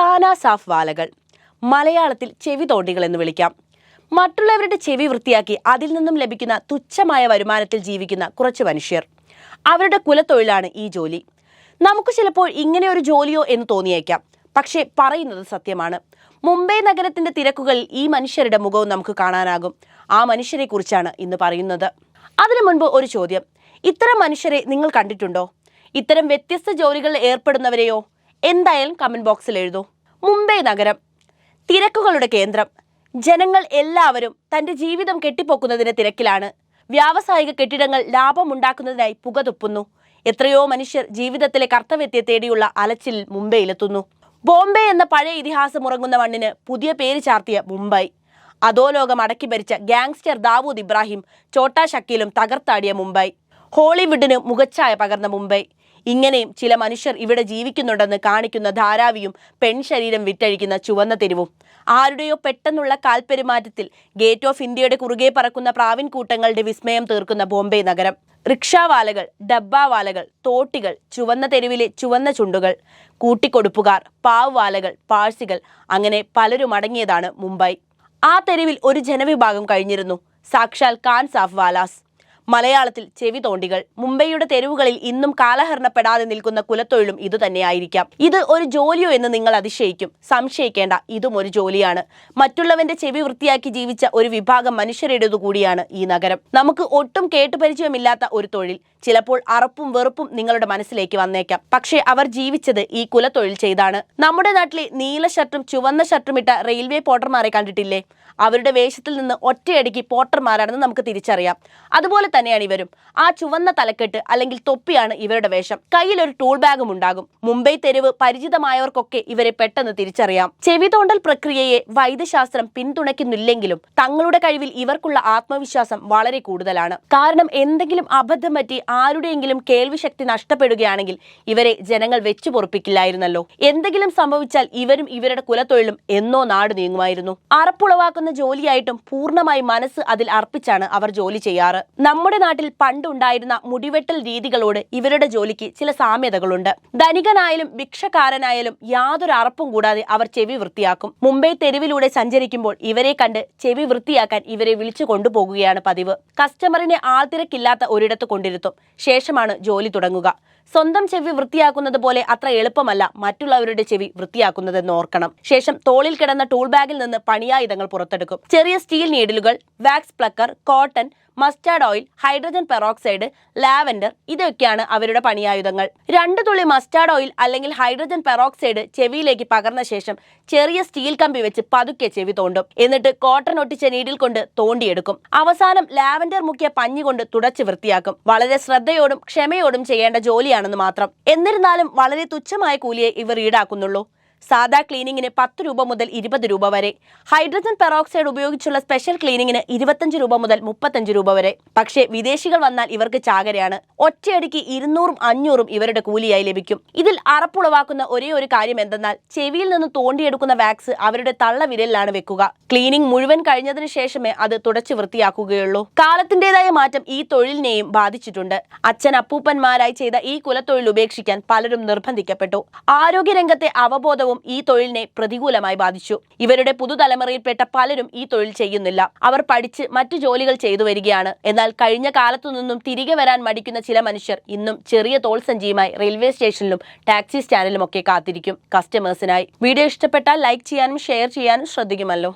Thana SAFF വാലകൾ. മലയാളത്തിൽ ചെവി തോണ്ടികൾ എന്ന് വിളിക്കാം. മറ്റുള്ളവരുടെ ചെവി വൃത്തിയാക്കി അതിൽ നിന്നും ലഭിക്കുന്ന തുച്ഛമായ വരുമാനത്തിൽ ജീവിക്കുന്ന കുറച്ച് മനുഷ്യർ. അവരുടെ കുലത്തൊഴിലാണ് ഈ ജോലി. നമുക്ക് ചിലപ്പോൾ ഇങ്ങനെ ഒരു ജോലിയോ എന്ന് തോന്നിയേക്കാം. പക്ഷേ പറയുന്നത് സത്യമാണ്. മുംബൈ നഗരത്തിന്റെ തിരക്കുകളിൽ ഈ മനുഷ്യരുടെ മുഖവും നമുക്ക് കാണാനാകും. ആ മനുഷ്യരെ കുറിച്ചാണ് ഇന്ന് പറയുന്നത്. അതിനു മുൻപ് ഒരു ചോദ്യം. ഇത്തരം മനുഷ്യരെ നിങ്ങൾ കണ്ടിട്ടുണ്ടോ? ഇത്തരം വ്യത്യസ്ത ജോലികളിൽ ഏർപ്പെടുന്നവരെയോ? എന്തായാലും കമന്റ് ബോക്സിൽ എഴുതൂ. മുംബൈ നഗരം തിരക്കുകളുടെ കേന്ദ്രം. ജനങ്ങൾ എല്ലാവരും തന്റെ ജീവിതം കെട്ടിപ്പൊക്കുന്നതിന്റെ തിരക്കിലാണ്. വ്യാവസായിക കെട്ടിടങ്ങൾ ലാഭമുണ്ടാക്കുന്നതിനായി പുകതുപ്പുന്നു. എത്രയോ മനുഷ്യർ ജീവിതത്തിലെ കർത്തവ്യത്തെ തേടിയുള്ള അലച്ചിൽ മുംബൈയിലെത്തുന്നു. ബോംബെ എന്ന പഴയ ഇതിഹാസം ഉറങ്ങുന്ന മണ്ണിന് പുതിയ പേര് ചാർത്തിയ മുംബൈ. അധോലോകം അടക്കി ഭരിച്ച ഗാങ്സ്റ്റർ ദാവൂദ് ഇബ്രാഹിം ചോട്ടാ ഷക്കീലും തകർത്താടിയ മുംബൈ. ഹോളിവുഡിന് മുഖച്ഛായ പകർന്ന മുംബൈ. ഇങ്ങനെയും ചില മനുഷ്യർ ഇവിടെ ജീവിക്കുന്നുണ്ടെന്ന് കാണിക്കുന്ന ധാരാവിയും പെൺശരീരം വിറ്റഴിക്കുന്ന ചുവന്ന തെരുവും. ആരുടെയോ പെട്ടെന്നുള്ള കാൽപെരുമാറ്റത്തിൽ ഗേറ്റ് ഓഫ് ഇന്ത്യയുടെ കുറുകെ പറക്കുന്ന പ്രാവിൻ കൂട്ടങ്ങളുടെ വിസ്മയം തീർക്കുന്ന ബോംബെ നഗരം. റിക്ഷാവാലകൾ ഡബ്ബാവാലകൾ തോട്ടികൾ ചുവന്ന തെരുവിലെ ചുവന്ന ചുണ്ടുകൾ കൂട്ടിക്കൊടുപ്പുകാർ പാവ്വാലകൾ പാഴ്സികൾ അങ്ങനെ പലരും അടങ്ങിയതാണ് മുംബൈ. ആ തെരുവിൽ ഒരു ജനവിഭാഗം കഴിഞ്ഞിരുന്നു. സാക്ഷാൽ കാൻസ് ഓഫ് വാലാസ്. മലയാളത്തിൽ ചെവി തോണ്ടികൾ മുംബൈയുടെ തെരുവുകളിൽ ഇന്നും കാലഹരണപ്പെടാതെ നിൽക്കുന്ന കുലത്തൊഴിലും ഇതുതന്നെയായിരിക്കാം ഇത് ഒരു ജോലിയോ എന്ന് നിങ്ങൾ അതിശയിക്കും. സംശയിക്കേണ്ട ഇതും ഒരു ജോലിയാണ്. മറ്റുള്ളവന്റെ ചെവി വൃത്തിയാക്കി ജീവിച്ച ഒരു വിഭാഗം മനുഷ്യരുടേതു കൂടിയാണ് ഈ നഗരം. നമുക്ക് ഒട്ടും കേട്ടുപരിചയമില്ലാത്ത ഒരു തൊഴിൽ. ചിലപ്പോൾ അറപ്പും വെറുപ്പും നിങ്ങളുടെ മനസ്സിലേക്ക് വന്നേക്കാം. പക്ഷേ അവർ ജീവിച്ചത് ഈ കുലത്തൊഴിൽ ചെയ്താണ്. നമ്മുടെ നാട്ടിലെ നീല ഷർട്ടും ചുവന്ന ഷർട്ടും ഇട്ട റെയിൽവേ പോട്ടർമാരെ കണ്ടിട്ടില്ലേ? അവരുടെ വേഷത്തിൽ നിന്ന് ഒറ്റയടിക്ക് പോട്ടർമാരാണെന്ന് നമുക്ക് തിരിച്ചറിയാം. അതുപോലെ തന്നെയാണ് ഇവരും. ആ ചുവന്ന തലക്കെട്ട് അല്ലെങ്കിൽ തൊപ്പിയാണ് ഇവരുടെ വേഷം. കയ്യിൽ ഒരു ടൂൾ ബാഗും ഉണ്ടാകും. മുംബൈ തെരുവ് പരിചിതമായവർക്കൊക്കെ ഇവരെ പെട്ടെന്ന് തിരിച്ചറിയാം. ചെവി തോണ്ടൽ പ്രക്രിയയെ വൈദ്യശാസ്ത്രം പിന്തുണയ്ക്കുന്നില്ലെങ്കിലും തങ്ങളുടെ കഴിവിൽ ഇവർക്കുള്ള ആത്മവിശ്വാസം വളരെ കൂടുതലാണ്. കാരണം എന്തെങ്കിലും അബദ്ധം പറ്റി ആരുടെയെങ്കിലും കേൾവിശക്തി നഷ്ടപ്പെടുകയാണെങ്കിൽ ഇവരെ ജനങ്ങൾ വെച്ചു പൊറപ്പിക്കില്ലായിരുന്നല്ലോ. എന്തെങ്കിലും സംഭവിച്ചാൽ ഇവരും ഇവരുടെ കുലത്തൊഴിലും എന്നോ നാട് നീങ്ങുമായിരുന്നു. അറപ്പുളവാക്കുന്ന ജോലിയായിട്ടും പൂർണമായി മനസ്സ് അതിൽ അർപ്പിച്ചാണ് അവർ ജോലി ചെയ്യാറ്. നമ്മുടെ നാട്ടിൽ പണ്ടുണ്ടായിരുന്ന മുടിവെട്ടൽ രീതികളോട് ഇവരുടെ ജോലിക്ക് ചില സാമ്യതകളുണ്ട്. ധനികനായാലും ഭിക്ഷക്കാരനായാലും യാതൊരു അറപ്പും കൂടാതെ അവർ ചെവി വൃത്തിയാക്കും. മുംബൈ തെരുവിലൂടെ സഞ്ചരിക്കുമ്പോൾ ഇവരെ കണ്ട് ചെവി വൃത്തിയാക്കാൻ ഇവരെ വിളിച്ചു കൊണ്ടുപോകുകയാണ് പതിവ്. കസ്റ്റമറിനെ ആൾത്തിരക്കില്ലാത്ത ഒരിടത്ത് കൊണ്ടിരുത്തും. ശേഷമാണ് ജോലി തുടങ്ങുക. സ്വന്തം ചെവി വൃത്തിയാക്കുന്നത് പോലെ അത്ര എളുപ്പമല്ല മറ്റുള്ളവരുടെ ചെവി വൃത്തിയാക്കുന്നതെന്ന് ഓർക്കണം. ശേഷം തോളിൽ കിടന്ന ടൂൾ ബാഗിൽ നിന്ന് പണിയായുധങ്ങൾ പുറത്തെടുക്കും. ചെറിയ steel നീഡിലുകൾ wax plucker cotton mustard oil hydrogen peroxide lavender ഇതൊക്കെയാണ് അവരുടെ പണിയായുധങ്ങൾ. രണ്ടു തുള്ളി മസ്റ്റാർഡ് ഓയിൽ അല്ലെങ്കിൽ ഹൈഡ്രജൻ പെറോക്സൈഡ് ചെവിയിലേക്ക് പകർന്ന ശേഷം ചെറിയ സ്റ്റീൽ കമ്പി വെച്ച് പതുക്കെ ചെവി തോണ്ടും. എന്നിട്ട് കോട്ടൺ ഒട്ടിച്ച നീഡിൽ കൊണ്ട് തോണ്ടിയെടുക്കും. അവസാനം ലാവൻഡർ മുക്കിയ പഞ്ഞി കൊണ്ട് തുടച്ച് വൃത്തിയാക്കും. വളരെ ശ്രദ്ധയോടും ക്ഷമയോടും ചെയ്യേണ്ട ജോലിയാണെന്ന് മാത്രം. എന്നിരുന്നാലും വളരെ തുച്ഛമായ കൂലിയെ ഇവർ ഈടാക്കുന്നുള്ളൂ. സാധാ ക്ലീനിങ്ങിന് പത്ത് രൂപ മുതൽ ഇരുപത് രൂപ വരെ. ഹൈഡ്രജൻ പെറോക്സൈഡ് ഉപയോഗിച്ചുള്ള സ്പെഷ്യൽ ക്ലീനിങ്ങിന് ഇരുപത്തഞ്ച് രൂപ മുതൽ മുപ്പത്തഞ്ച് രൂപ വരെ. പക്ഷേ വിദേശികൾ വന്നാൽ ഇവർക്ക് ചാകരയാണ്. ഒറ്റയടിക്ക് ഇരുന്നൂറും അഞ്ഞൂറും ഇവരുടെ കൂലിയായി ലഭിക്കും. ഇതിൽ അറപ്പുളവാക്കുന്ന ഒരേ ഒരു കാര്യം എന്തെന്നാൽ ചെവിയിൽ നിന്ന് തോണ്ടിയെടുക്കുന്ന വാക്സ് അവരുടെ തള്ള വിരലിലാണ് വെക്കുക. ക്ലീനിങ് മുഴുവൻ കഴിഞ്ഞതിന് ശേഷമേ അത് തുടച്ചു വൃത്തിയാക്കുകയുള്ളൂ. കാലത്തിന്റേതായ മാറ്റം ഈ തൊഴിലിനെയും ബാധിച്ചിട്ടുണ്ട്. അച്ഛൻ അപ്പൂപ്പന്മാരായി ചെയ്ത ഈ കുലത്തൊഴിൽ ഉപേക്ഷിക്കാൻ പലരും നിർബന്ധിക്കപ്പെട്ടു. ആരോഗ്യരംഗത്തെ അവബോധവും ഈ തൊഴിലിനെ പ്രതികൂലമായി ബാധിച്ചു. ഇവരുടെ പുതുതലമുറയിൽപ്പെട്ട പലരും ഈ തൊഴിൽ ചെയ്യുന്നില്ല. അവർ പഠിച്ച് മറ്റു ജോലികൾ ചെയ്തു വരികയാണ്. എന്നാൽ കഴിഞ്ഞ കാലത്തു നിന്നും തിരികെ വരാൻ മടിക്കുന്ന ചില മനുഷ്യർ ഇന്നും ചെറിയ തോൾ സഞ്ചിയുമായി റെയിൽവേ സ്റ്റേഷനിലും ടാക്സി സ്റ്റാൻഡിലും ഒക്കെ കാത്തിരിക്കും. കസ്റ്റമേഴ്സിനായി. വീഡിയോ ഇഷ്ടപ്പെട്ടാൽ ലൈക്ക് ചെയ്യാനും ഷെയർ ചെയ്യാനും ശ്രദ്ധിക്കുമല്ലോ.